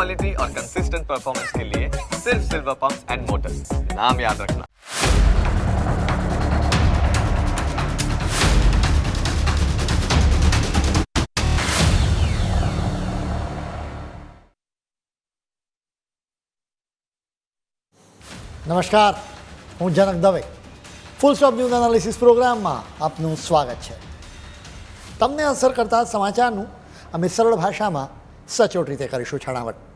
Quality और consistent performance के लिए सिर्फ सिल्वर पंप एंड मोटर्स नाम याद रखना નમસ્કાર હું Janak Dave full stop news analysis પ્રોગ્રામમાં આપનું સ્વાગત છે તમને અસર કરતા સમાચારનું અમે સરળ ભાષામાં સચોટ રીતે કરીશું છણાવટ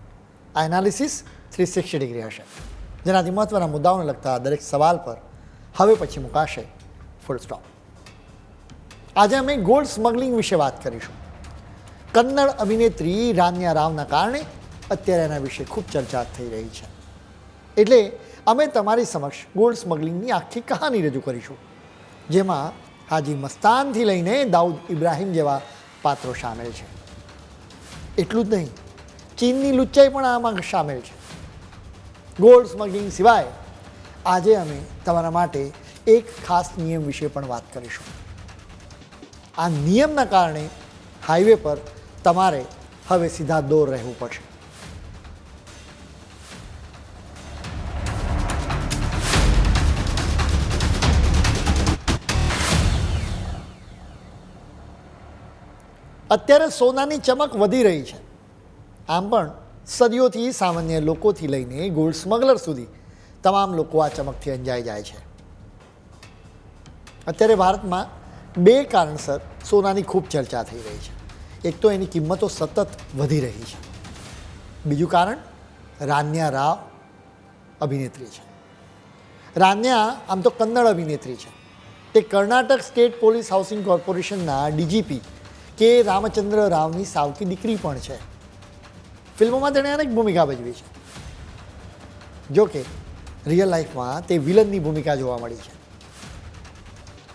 આ એનાલિસિસ થ્રી સિક્સટી ડિગ્રી હશે. જેનાથી મહત્ત્વના મુદ્દાઓને લગતા દરેક સવાલ પર હવે પછી મુકાશે ફૂલ સ્ટોપ આજે અમે ગોલ્ડ સ્મગલિંગ વિશે વાત કરીશું. કન્નડ અભિનેત્રી રાન્યા રાવના કારણે અત્યારે એના વિશે ખૂબ ચર્ચા થઈ રહી છે. એટલે અમે તમારી સમક્ષ ગોલ્ડ સ્મગલિંગની આખી કહાની રજૂ કરીશું. જેમાં હાજી મસ્તાનથી લઈને દાઉદ ઇબ્રાહિમ જેવા પાત્રો સામેલ છે. એટલું જ નહીં ચીનની લુચ્ચાઈ પણ આમાં સામેલ છે. ગોલ્ડ સ્મગલિંગ સિવાય આજે અમે તમારા માટે એક ખાસ નિયમ વિશે પણ વાત કરીશું. આ નિયમના કારણે હાઈવે પર તમારે હવે સીધા દોર રહેવું પડશે. અત્યારે સોનાની ચમક વધી રહી છે. આમ પણ સદીઓથી સામાન્ય લોકોથી લઈને ગોલ્ડ સ્મગલર સુધી તમામ લોકો આ ચમકથી અંજાઈ જાય છે. અત્યારે ભારતમાં બે કારણસર સોનાની ખૂબ ચર્ચા થઈ રહી છે. એક તો એની કિંમતો સતત વધી રહી છે. બીજું કારણ રાન્યા રાવ અભિનેત્રી છે. રાન્યા આમ તો કન્નડ અભિનેત્રી છે. તે કર્ણાટક સ્ટેટ પોલીસ હાઉસિંગ કોર્પોરેશનના ડીજીપી કે રામચંદ્ર રાવની સાવકી દીકરી પણ છે. ફિલ્મોમાં તેણે અનેક ભૂમિકા ભજવી છે. જોકે રિયલ લાઈફમાં તે વિલનની ભૂમિકા જોવા મળી છે.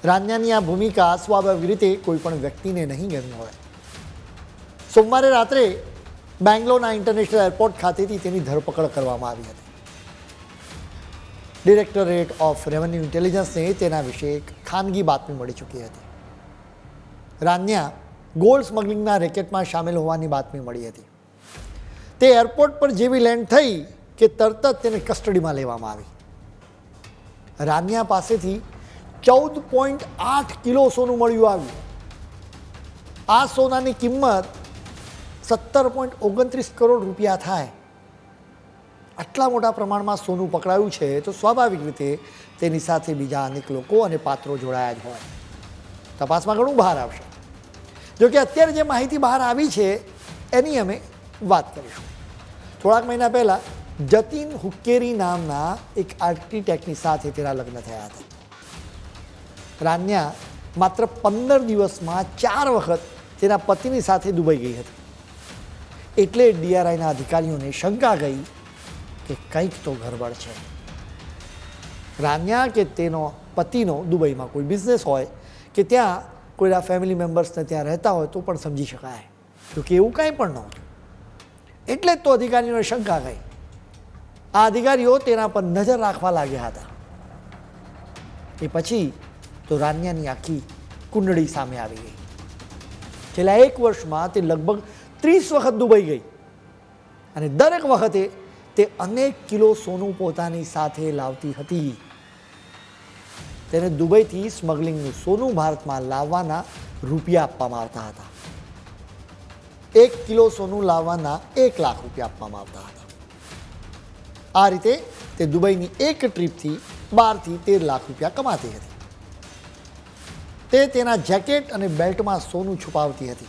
રાન્યાની આ ભૂમિકા સ્વાભાવિક રીતે કોઈ પણ વ્યક્તિને નહીં ગમી હોય. સોમવારે રાત્રે બેંગ્લોરના ઇન્ટરનેશનલ એરપોર્ટ ખાતેથી તેની ધરપકડ કરવામાં આવી હતી. ડિરેક્ટરેટ ઓફ રેવન્યુ ઇન્ટેલિજન્સને તેના વિશે એક ખાનગી બાતમી મળી ચૂકી હતી. રાન્યા ગોલ્ડ સ્મગલિંગના રેકેટમાં સામેલ હોવાની બાતમી મળી હતી. તે એરપોર્ટ પર જેવી લેન્ડ થઈ કે તરત જ તેને કસ્ટડીમાં લેવામાં આવી. રાન્યા પાસેથી ચૌદ પોઈન્ટ આઠ કિલો સોનું મળ્યું આવ્યું. આ સોનાની કિંમત સત્તર પોઈન્ટ ઓગણત્રીસ કરોડ રૂપિયા થાય. આટલા મોટા પ્રમાણમાં સોનું પકડાયું છે તો સ્વાભાવિક રીતે તેની સાથે બીજા અનેક લોકો અને પાત્રો જોડાયા જ હોય. તપાસમાં ઘણું બહાર આવશે. જો કે અત્યારે જે માહિતી બહાર આવી છે, એની અમે વાત કરીશું. થોડાક મહિના પહેલાં જતીન હુક્કેરી નામના એક આર્કિટેક્ટની સાથે તેના લગ્ન થયા હતા. રાન્યા માત્ર પંદર દિવસમાં ચાર વખત તેના પતિની સાથે દુબઈ ગઈ હતી. એટલે ડીઆરઆઈના અધિકારીઓને શંકા ગઈ કે કંઈક તો ગરબડ છે. રાન્યા કે તેનો પતિનો દુબઈમાં કોઈ બિઝનેસ હોય કે ત્યાં કોઈના ફેમિલી મેમ્બર્સને ત્યાં રહેતા હોય તો પણ સમજી શકાય. કે એવું કાંઈ પણ નહોતું એટલે જ તો અધિકારીઓને શંકા ગઈ. આ અધિકારીઓ તેના પર નજર રાખવા લાગ્યા હતા. એ પછી તો રાન્યાની આખી કુંડળી સામે આવી ગઈ. છેલ્લા એક વર્ષમાં તે લગભગ ત્રીસ વખત દુબઈ ગઈ અને દરેક વખતે તે અનેક કિલો સોનું પોતાની સાથે લાવતી હતી. તેને દુબઈથી સ્મગલિંગનું સોનું ભારતમાં લાવવાના રૂપિયા આપવામાં આવતા હતા. એક કિલો સોનું લાવવાના એક લાખ રૂપિયા આપવામાં આવતા હતા. આ રીતે તે દુબઈની એક ટ્રીપથી બારથી તેર લાખ રૂપિયા કમાતી હતી. તે તેના જેકેટ અને બેલ્ટમાં સોનું છુપાવતી હતી.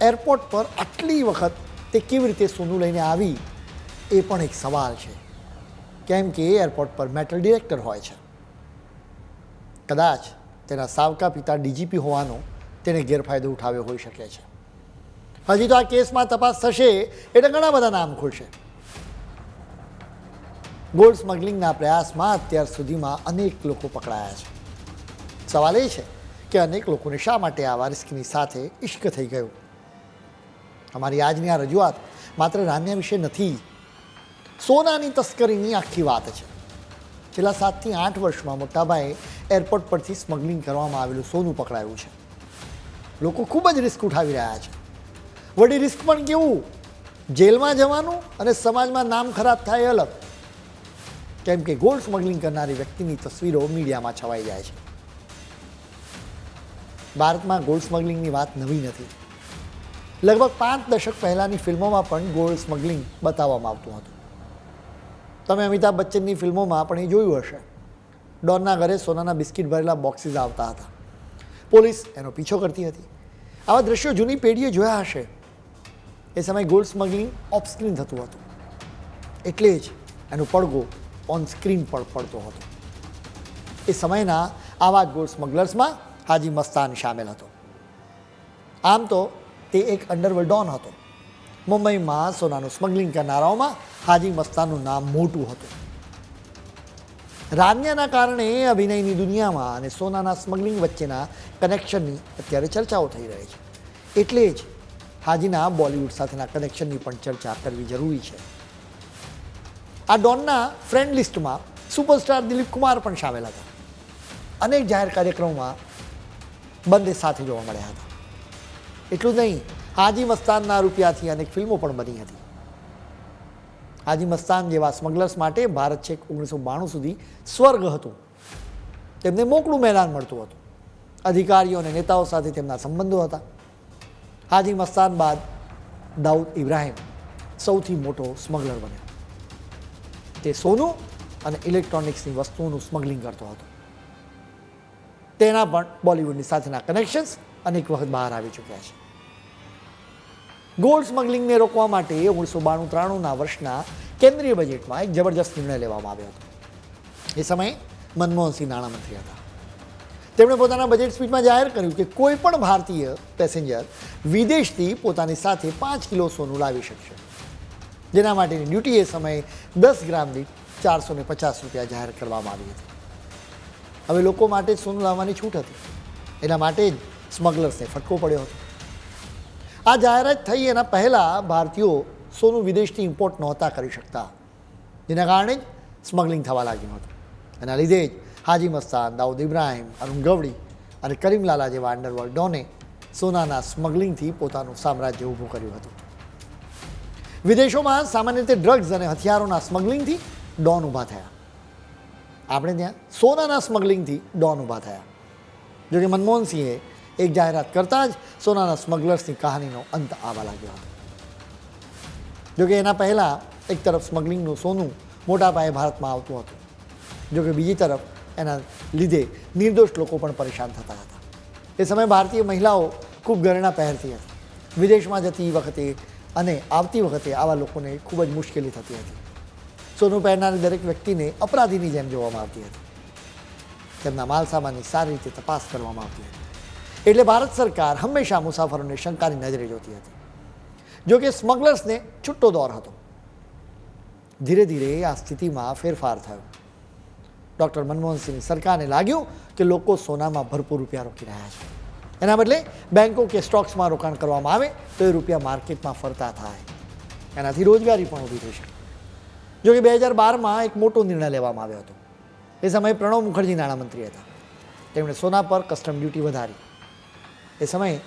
એરપોર્ટ પર આટલી વખત તે કેવી રીતે સોનું લઈને આવી, એ પણ એક સવાલ છે. કેમ કે એરપોર્ટ પર મેટલ ડિરેક્ટર હોય છે. કદાચ તેના સાવકા પિતા ડીજીપી હોવાનો તેને ગેરફાયદો ઉઠાવ્યો હોઈ શકે છે. હજી તો આ કેસમાં તપાસ થશે એટલે ઘણા બધા નામ ખુલશે. ગોલ્ડ સ્મગલિંગના પ્રયાસમાં અત્યાર સુધીમાં અનેક લોકો પકડાયા છે. સવાલ એ છે કે અનેક લોકોને શા માટે આવા રિસ્કની સાથે ઇશ્ક થઈ ગયો? અમારી આજની આ રજૂઆત માત્ર રાન્યા વિશે નથી. સોનાની તસ્કરીની આખી વાત છે. છેલ્લા સાતથી આઠ વર્ષમાં મોટાભાઈ એરપોર્ટ પરથી સ્મગલિંગ કરવામાં આવેલું સોનું પકડાયું છે. લોકો ખૂબ જ રિસ્ક ઉઠાવી રહ્યા છે. વળી રિસ્ક પણ કેવું? જેલમાં જવાનું અને સમાજમાં નામ ખરાબ થાય અલગ. કેમ કે ગોલ્ડ સ્મગલિંગ કરનારી વ્યક્તિની તસવીરો મીડિયામાં છવાઈ જાય છે. ભારતમાં ગોલ્ડ સ્મગલિંગની વાત નવી નથી. લગભગ પાંચ દશક પહેલાંની ફિલ્મોમાં પણ ગોલ્ડ સ્મગલિંગ બતાવવામાં આવતું હતું. તમે અમિતાભ બચ્ચનની ફિલ્મોમાં પણ એ જોયું હશે. ડોનના ઘરે સોનાના બિસ્કિટ ભરેલા બોક્સીસ આવતા હતા. પોલીસ એનો પીછો કરતી હતી. આવા દ્રશ્યો જૂની પેઢીએ જોયા હશે. એ સમયે ગોલ્ડ સ્મગલિંગ ઓફ સ્ક્રીન થતું હતું. એટલે જ એનો પડઘો ઓન સ્ક્રીન પર પડતો હતો. એ સમયના આવા ગોલ્ડ સ્મગલર્સમાં હાજી મસ્તાન સામેલ હતો. આમ તો તે એક અંડરવર્લ્ડ ડોન હતો. મુંબઈમાં સોનાનું સ્મગલિંગ કરનારાઓમાં હાજી મસ્તાનનું નામ મોટું હતું. રાન્યાના કારણે અભિનયની દુનિયામાં અને સોનાના સ્મગલિંગ વચ્ચેના કનેક્શનની અત્યારે ચર્ચાઓ થઈ રહી છે. એટલે જ હાજીના બોલિવૂડ સાથેના કનેક્શનની પણ ચર્ચા કરવી જરૂરી છે. આ ડોનના ફ્રેન્ડ લિસ્ટમાં સુપરસ્ટાર દિલીપ કુમાર પણ સામેલ હતા. અનેક જાહેર કાર્યક્રમોમાં બંને સાથે જોવા મળ્યા હતા. એટલું જ નહીં, હાજી મસ્તાનના રૂપિયાથી અનેક ફિલ્મો પણ બની હતી. હાજી મસ્તાન જેવા સ્મગલર્સ માટે ભારત છેક ઓગણીસો બાણું સુધી સ્વર્ગ હતું. તેમને મોકળું મેદાન મળતું હતું. અધિકારીઓ અને નેતાઓ સાથે તેમના સંબંધો હતા. હાજી મસ્તાન બાદ દાઉદ ઇબ્રાહિમ સૌથી મોટો સ્મગલર બન્યો. તે સોનું અને ઇલેક્ટ્રોનિક્સની વસ્તુઓનું સ્મગલિંગ કરતો હતો. તેના પણ બોલિવૂડની સાથેના કનેક્શન્સ અનેક વખત બહાર આવી ચૂક્યા છે. ગોલ્ડ સ્મગલિંગને રોકવા માટે ઓગણીસો બાણું ત્રાણુંના વર્ષના કેન્દ્રીય બજેટમાં એક જબરજસ્ત નિર્ણય લેવામાં આવ્યો હતો. એ સમયે મનમોહનસિંહ નાણામંત્રી હતા. તેમણે પોતાના બજેટ સ્પીચમાં જાહેર કર્યું કે કોઈ પણ ભારતીય પેસેન્જર વિદેશથી પોતાની સાથે પાંચ કિલો સોનું લાવી શકશે. જેના માટેની ડ્યુટી એ સમયે દસ ગ્રામ દીઠ ચારસો ને પચાસ રૂપિયા જાહેર કરવામાં આવી હતી. હવે લોકો માટે સોનું લાવવાની છૂટ હતી. એના માટે જ સ્મગલર્સને ફટકો પડ્યો હતો. આ જાહેરાત થઈ એના પહેલાં ભારતીયો સોનું વિદેશથી ઇમ્પોર્ટ નહોતા કરી શકતા. જેના કારણે જ સ્મગલિંગ થવા લાગ્યું હતું. એના લીધે જ હાજી મસ્તાન, દાઉદ ઇબ્રાહિમ, અરુણ ગવડી અને કરીમલાલા જેવા અંડરવર્લ્ડ ડોને સોનાના સ્મગલિંગથી પોતાનું સામ્રાજ્ય ઊભું કર્યું હતું. વિદેશોમાં સામાન્ય રીતે ડ્રગ્સ અને હથિયારોના સ્મગલિંગથી ડોન ઊભા થયા. આપણે ત્યાં સોનાના સ્મગલિંગથી ડોન ઊભા થયા. જોકે મનમોહનસિંહે એક જાહેરાત કરતાં જ સોનાના સ્મગલર્સની કહાનીનો અંત આવવા લાગ્યો. હતો જોકે એના પહેલાં એક તરફ સ્મગલિંગનું સોનું મોટા પાયે ભારતમાં આવતું હતું. જોકે બીજી તરફ એના લીધે નિર્દોષ લોકો પણ પરેશાન થતા હતા. એ સમયે ભારતીય મહિલાઓ ખૂબ ઘરેણાં પહેરતી હતી. વિદેશમાં જતી વખતે અને આવતી વખતે આવા લોકોને ખૂબ જ મુશ્કેલી થતી હતી. સોનું પહેરનારી દરેક વ્યક્તિને અપરાધીની જેમ જોવામાં આવતી હતી. તેમના માલસામાનની સારી રીતે તપાસ કરવામાં આવતી હતી. એટલે ભારત સરકાર હંમેશા મુસાફરોને શંકાની નજરે જોતી હતી. જો કે સ્મગલર્સને છૂટો દોર હતો. ધીરે ધીરે આ સ્થિતિમાં ફેરફાર થયો. ડૉક્ટર મનમોહનસિંહની સરકારને લાગ્યું કે લોકો સોનામાં ભરપૂર રૂપિયા રોકી રહ્યા છે. એના બદલે બેન્કો કે સ્ટોક્સમાં રોકાણ કરવામાં આવે તો એ રૂપિયા માર્કેટમાં ફરતા થાય. એનાથી રોજગારી પણ ઊભી થઈ શકે. જો કે બે હજાર બારમાં એક મોટો નિર્ણય લેવામાં આવ્યો હતો. એ સમયે પ્રણવ મુખર્જી નાણામંત્રી હતા. તેમણે સોના પર કસ્ટમ ડ્યુટી વધારી. એ સમયે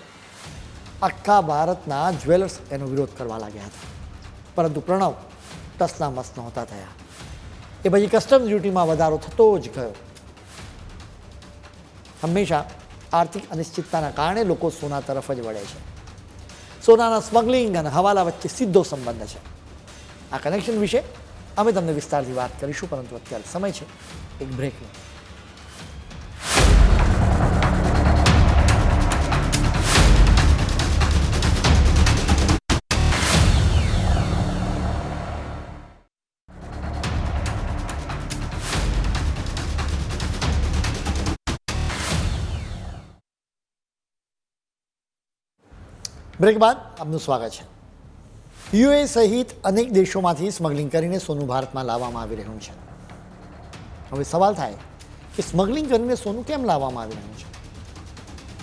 આખા ભારતના જ્વેલર્સ એનો વિરોધ કરવા લાગ્યા હતા. પરંતુ પ્રણવ ટસના મસ નહોતા થયા. એ પછી કસ્ટમ ડ્યુટીમાં વધારો થતો જ ગયો. હંમેશા આર્થિક અનિશ્ચિતતાના કારણે લોકો સોના તરફ જ વળે છે. સોનાના સ્મગલિંગ અને હવાલા વચ્ચે સીધો સંબંધ છે. આ કનેક્શન વિશે અમે તમને વિસ્તારથી વાત કરીશું, પરંતુ અત્યારે સમય છે. એક બ્રેકનો બ્રેક બાદ આપનું સ્વાગત છે. યુએ સહિત અનેક દેશોમાંથી સ્મગલિંગ કરીને સોનું ભારતમાં લાવવામાં આવી રહ્યું છે. હવે સવાલ થાય કે સ્મગલિંગ કરીને સોનું કેમ લાવવામાં આવી રહ્યું છે?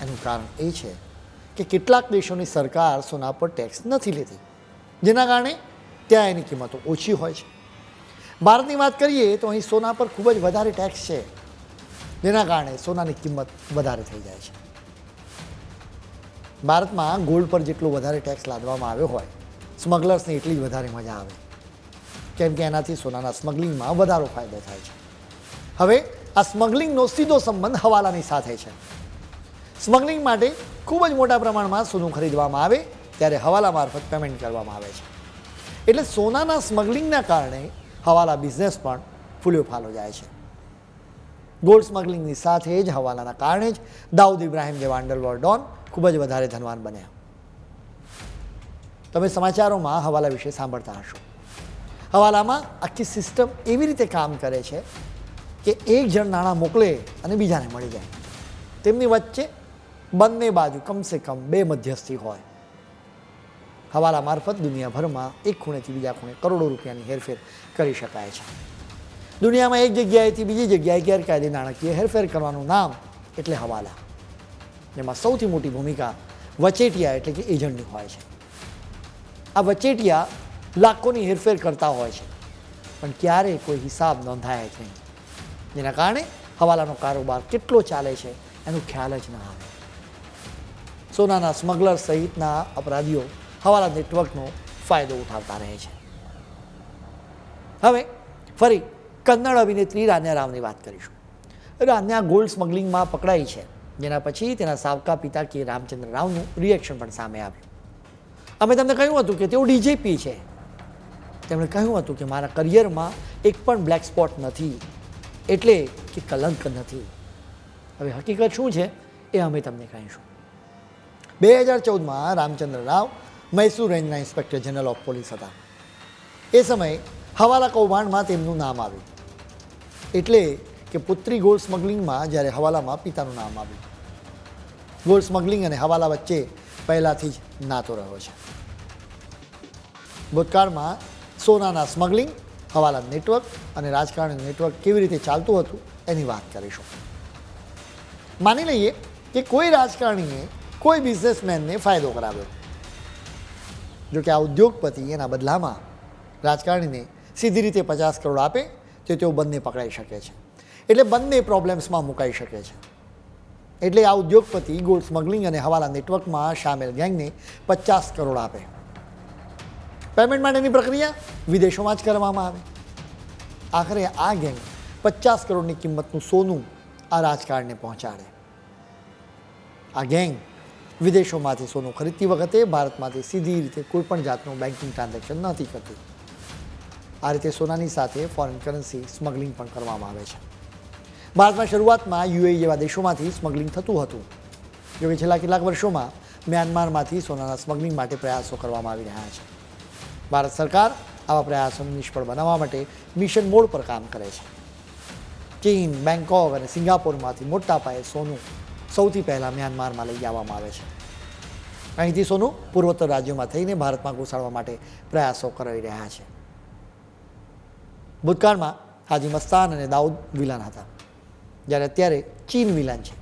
એનું કારણ એ છે કે કેટલાક દેશોની સરકાર સોના પર ટેક્સ નથી લેતી, જેના કારણે ત્યાં એની કિંમતો ઓછી હોય છે. ભારતની વાત કરીએ તો અહીં સોના પર ખૂબ જ વધારે ટેક્સ છે, જેના કારણે સોનાની કિંમત વધારે થઈ જાય છે. ભારતમાં ગોલ્ડ પર જેટલો વધારે ટેક્સ લાદવામાં આવ્યો હોય, સ્મગલર્સને એટલી જ વધારે મજા આવે. કેમ કે એનાથી સોનાના સ્મગલિંગમાં વધારો ફાયદો થાય છે. હવે, આ સ્મગલિંગનો સીધો સંબંધ હવાલાની સાથે છે. સ્મગલિંગ માટે ખૂબ જ મોટા પ્રમાણમાં સોનું ખરીદવામાં આવે, ત્યારે હવાલા મારફત પેમેન્ટ કરવામાં આવે છે. એટલે સોનાના સ્મગલિંગના કારણે હવાલા બિઝનેસ પણ ફૂલ્યો ફાલો જાય છે. ગોલ્ડ સ્મગલિંગની સાથે જ હવાલાના કારણે જ દાઉદ ઇબ્રાહિમ જેવા અંડરવર્લ્ડ ડોન ખૂબ જ વધારે ધનવાન બન્યા. તમે સમાચારોમાં હવાલા વિશે સાંભળતા હશો. હવાલામાં આખી સિસ્ટમ એવી રીતે કામ કરે છે કે એક જણ નાણાં મોકલે અને બીજાને મળી જાય. તેમની વચ્ચે બંને બાજુ કમસે કમ બે મધ્યસ્થી હોય. હવાલા મારફત દુનિયાભરમાં એક ખૂણેથી બીજા ખૂણે કરોડો રૂપિયાની હેરફેર કરી શકાય છે. દુનિયામાં એક જગ્યાએથી બીજી જગ્યાએ ગેરકાયદે નાણાકીય હેરફેર કરવાનું નામ એટલે હવાલા. જેમાં સૌથી મોટી ભૂમિકા વચેટિયા એટલે કે એજન્ટની હોય છે. આ વચેટિયા લાખોની હેરફેર કરતા હોય છે, પણ ક્યારેય કોઈ હિસાબ નોંધાય જ નહીં. જેના કારણે હવાલાનો કારોબાર કેટલો ચાલે છે, એનું ખ્યાલ જ ના આવે. સોનાના સ્મગલર સહિતના અપરાધીઓ હવાલા નેટવર્કનો ફાયદો ઉઠાવતા રહે છે. હવે ફરી કન્નડ અભિનેત્રી રાન્યા રાવની વાત કરીશું. રાન્યા ગોલ્ડ સ્મગલિંગમાં પકડાઈ છે. જેના પછી તેના સાવકા પિતા કે રામચંદ્ર રાવનું રિએક્શન પણ સામે આવ્યું. અમે તમને કહ્યું હતું કે તેઓ ડીજેપી છે. તેમણે કહ્યું હતું કે મારા કરિયરમાં એક પણ બ્લેક સ્પોટ નથી. એટલે કે કલંક નથી. હવે હકીકત શું છે એ અમે તમને કહીશું. બે હજાર ચૌદમાં રામચંદ્ર રાવ મૈસૂર રેન્જના ઇન્સ્પેક્ટર જનરલ ઓફ પોલીસ હતા. એ સમયે હવાલા કૌભાંડમાં તેમનું નામ આવ્યું. એટલે કે પુત્રી ગોલ્ડ સ્મગલિંગમાં જ્યારે હવાલામાં પિતાનું નામ આવ્યું ગોલ્ડ સ્મગલિંગ અને હવાલા વચ્ચે પહેલાંથી જ નાતો રહ્યો છે. ભૂતકાળમાં સોનાના સ્મગલિંગ, હવાલા નેટવર્ક અને રાજકારણ નેટવર્ક કેવી રીતે ચાલતું હતું એની વાત કરીશું. માની લઈએ કે કોઈ રાજકારણીએ કોઈ બિઝનેસમેનને ફાયદો કરાવ્યો. જો કે આ ઉદ્યોગપતિ એના બદલામાં રાજકારણીને સીધી રીતે પચાસ કરોડ આપે, તો તેઓ બંને પકડાઈ શકે છે. એટલે બંને પ્રોબ્લેમ્સમાં મુકાઈ શકે છે. એટલે આ ઉદ્યોગપતિ ગોલ્ડ સ્મગલિંગ અને હવાલા નેટવર્કમાં સામેલ ગેંગને પચાસ કરોડ આપે. પેમેન્ટ માટેની પ્રક્રિયા વિદેશોમાં જ કરવામાં આવે. આખરે આ ગેંગ પચાસ કરોડની કિંમતનું સોનું આ રાજકારણને પહોંચાડે. આ ગેંગ વિદેશોમાંથી સોનું ખરીદતી વખતે ભારતમાંથી સીધી રીતે કોઈ પણ જાતનું બેન્કિંગ ટ્રાન્ઝેક્શન નથી કરતી. આ રીતે સોનાની સાથે ફોરેન કરન્સી સ્મગલિંગ પણ કરવામાં આવે છે. ભારતમાં શરૂઆતમાં યુએ જેવા દેશોમાંથી સ્મગલિંગ થતું હતું. જોકે છેલ્લા કેટલાક વર્ષોમાં મ્યાનમારમાંથી સોનાના સ્મગલિંગ માટે પ્રયાસો કરવામાં આવી રહ્યા છે. ભારત સરકાર આવા પ્રયાસોને નિષ્ફળ બનાવવા માટે મિશન મોડ પર કામ કરે છે. ચીન બેંકોક અને સિંગાપોરમાંથી મોટા પાયે સોનું સૌથી પહેલાં મ્યાનમારમાં લઈ આવવામાં આવે છે. અહીંથી સોનું પૂર્વોત્તર રાજ્યોમાં થઈને ભારતમાં ઘુસાડવા માટે પ્રયાસો કરાવી રહ્યા છે. ભૂતકાળમાં હાજી મસ્તાન અને દાઉદ વિલાન હતા. જ્યારે અત્યારે ચીન વિલન છે.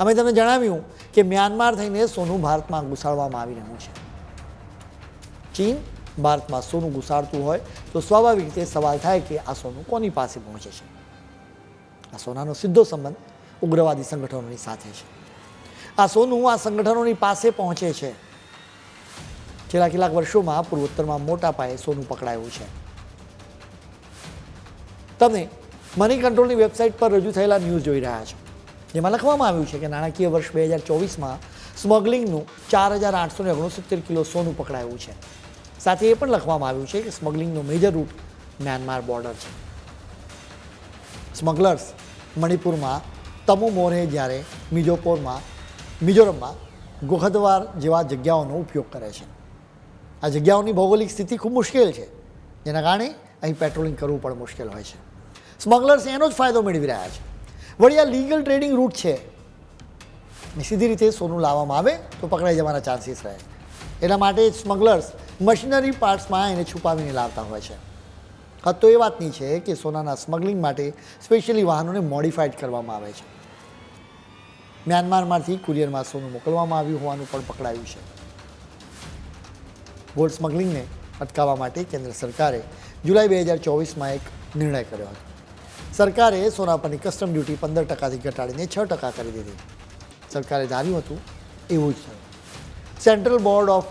અમે તમને જણાવ્યું કે મ્યાનમાર થઈને સોનું ભારતમાં ઘુસાડવામાં આવી રહ્યું છે. ચીન ભારતમાં સોનું ઘુસાડતું હોય તો સ્વાભાવિક રીતે સવાલ થાય કે આ સોનું કોની પાસે પહોંચે છે. આ સોનાનો સીધો સંબંધ ઉગ્રવાદી સંગઠનોની સાથે છે. આ સોનું આ સંગઠનોની પાસે પહોંચે છે. છેલ્લા કેટલાક વર્ષોમાં પૂર્વોત્તરમાં મોટા પાયે સોનું પકડાયું છે. તમે મની કંટ્રોલની વેબસાઇટ પર રજૂ થયેલા ન્યૂઝ જોઈ રહ્યા છો. જેમાં લખવામાં આવ્યું છે કે નાણાકીય વર્ષ બે હજાર ચોવીસમાં સ્મગલિંગનું ચાર હજાર આઠસો ને ઓગણસિત્તેર કિલો સોનું પકડાયું છે. સાથે એ પણ લખવામાં આવ્યું છે કે સ્મગલિંગનો મેજર રૂટ મ્યાનમાર બોર્ડર છે. સ્મગલર્સ મણિપુરમાં તમુ મોરે જ્યારે મિજોપોરમાં મિઝોરમમાં ગોખદવાર જેવા જગ્યાઓનો ઉપયોગ કરે છે. આ જગ્યાઓની ભૌગોલિક સ્થિતિ ખૂબ મુશ્કેલ છે. જેના કારણે અહીં પેટ્રોલિંગ કરવું પણ મુશ્કેલ હોય છે. સ્મગલર્સ એનો જ ફાયદો મેળવી રહ્યા છે. વળી આ લીગલ ટ્રેડિંગ રૂટ છે. સીધી રીતે સોનું લાવવામાં આવે તો પકડાઈ જવાના ચાન્સીસ રહે. એના માટે સ્મગલર્સ મશીનરી પાર્ટ્સમાં એને છુપાવીને લાવતા હોય છે. હદ તો એ વાતની છે કે સોનાના સ્મગલિંગ માટે સ્પેશિયલી વાહનોને મોડિફાઈડ કરવામાં આવે છે. મ્યાનમારમાંથી કુરિયરમાં સોનું મોકલવામાં આવ્યું હોવાનું પણ પકડાયું છે. ગોલ્ડ સ્મગલિંગને અટકાવવા માટે કેન્દ્ર સરકારે જુલાઈ બે હજાર ચોવીસમાં એક નિર્ણય કર્યો હતો. સરકારે સોના પરની કસ્ટમ ડ્યુટી પંદર ટકાથી ઘટાડીને છ ટકા કરી દીધી. સરકારે ધાર્યું હતું, એવું જ થયું. Central board of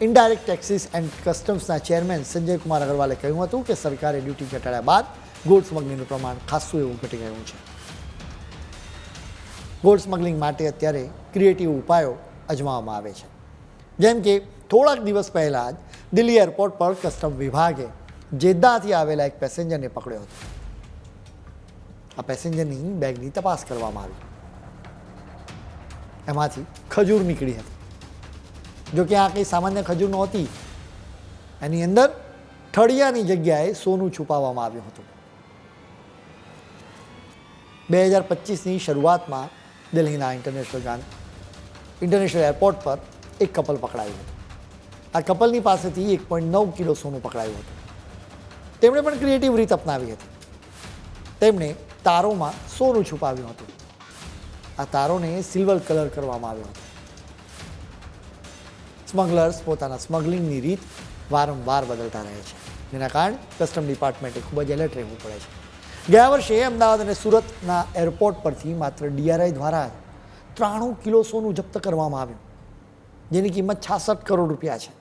indirect taxes and કસ્ટમ્સના chairman Sanjay Kumar અગ્રવાલે કહ્યું હતું કે સરકારે ડ્યુટી ઘટાડ્યા બાદ ગોલ્ડ સ્મગલિંગનું પ્રમાણ ખાસું એવું ઘટી ગયું છે. ગોલ્ડ સ્મગલિંગ માટે અત્યારે ક્રિએટિવ ઉપાયો અજમાવવામાં આવે છે. જેમ કે, થોડાક દિવસ પહેલાં જ દિલ્હી એરપોર્ટ પર કસ્ટમ વિભાગે જેદ્દાથી આવેલા એક પેસેન્જરને પકડ્યો હતો. આ પેસેન્જરની બેગની તપાસ કરવામાં આવી. એમાંથી ખજૂર નીકળી હતી. જોકે આ કંઈ સામાન્ય ખજૂર નહોતી. એની અંદર ઠળિયાની જગ્યાએ સોનું છુપાવવામાં આવ્યું હતું. બે હજાર પચીસની શરૂઆતમાં દિલ્હીના ઇન્ટરનેશનલ ગાન ઇન્ટરનેશનલ એરપોર્ટ પર એક કપલ પકડાયું હતું. આ કપલની પાસેથી એક પોઈન્ટ નવ કિલો સોનું પકડાયું હતું. તેમણે પણ ક્રિએટિવ રીત અપનાવી હતી. તેમણે તારોમાં સોનું છુપાવ્યું હતું. આ તારોને સિલ્વર કલર કરવામાં આવ્યો હતો. સ્મગલર્સ પોતાના સ્મગલિંગની રીત વારંવાર બદલતા રહે છે. જેના કારણે કસ્ટમ ડિપાર્ટમેન્ટે ખૂબ જ એલર્ટ રહેવું પડે છે. ગયા વર્ષે અમદાવાદ અને સુરતના એરપોર્ટ પરથી માત્ર ડીઆરઆઈ દ્વારા ત્રાણું કિલો સોનું જપ્ત કરવામાં આવ્યું. જેની કિંમત છાસઠ કરોડ રૂપિયા છે.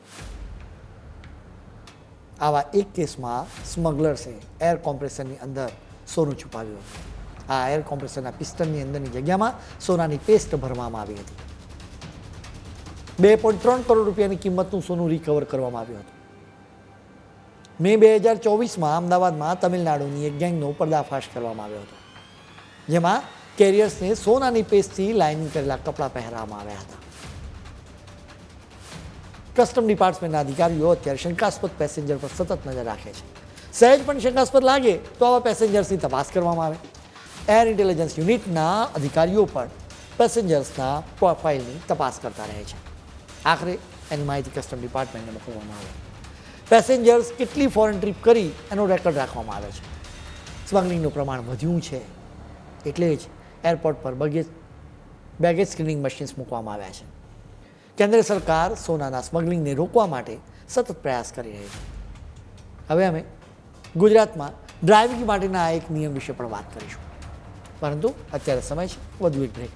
આવા એક કેસમાં સ્મગલર્સે એર કોમ્પ્રેસરની અંદર સોનું છુપાવ્યું હતું. આ એર કોમ્પ્રેસરના પિસ્ટનની અંદરની જગ્યામાં સોનાની પેસ્ટ ભરવામાં આવી હતી. બે પોઈન્ટ ત્રણ કરોડ રૂપિયાની કિંમતનું સોનું રિકવર કરવામાં આવ્યું હતું. મે બે હજાર ચોવીસમાં અમદાવાદમાં તમિલનાડુની એક ગેંગનો પર્દાફાશ કરવામાં આવ્યો હતો. જેમાં કેરિયર્સને સોનાની પેસ્ટથી લાઇનિંગ કરેલા કપડાં પહેરવામાં આવ્યા હતા. કસ્ટમ ડિપાર્ટમેન્ટના અધિકારીઓ અત્યારે શંકાસ્પદ પેસેન્જર પર સતત નજર રાખે છે. સહેજ પણ શંકાસ્પદ લાગે તો આવા પેસેન્જર્સની તપાસ કરવામાં આવે. એર ઇન્ટેલિજન્સ યુનિટના અધિકારીઓ પણ પેસેન્જર્સના પ્રોફાઇલની તપાસ કરતા રહે છે. આખરે એની માહિતી કસ્ટમ ડિપાર્ટમેન્ટને મોકલવામાં આવે. પેસેન્જર્સ કેટલી ફોરેન ટ્રીપ કરી એનો રેકોર્ડ રાખવામાં આવે છે. સ્મગલિંગનું પ્રમાણ વધ્યું છે. એટલે જ એરપોર્ટ પર બગેજ બેગેજ સ્ક્રીનિંગ મશીન્સ મૂકવામાં આવ્યા છે. કેન્દ્ર સરકાર સોનાના સ્મગલિંગને રોકવા માટે સતત પ્રયાસ કરી રહી છે. હવે અમે ગુજરાતમાં ડ્રાઇવિંગ માટેના આ એક નિયમ વિશે પણ વાત કરીશું. પરંતુ અત્યારે સમય છે, વધુ એક બ્રેક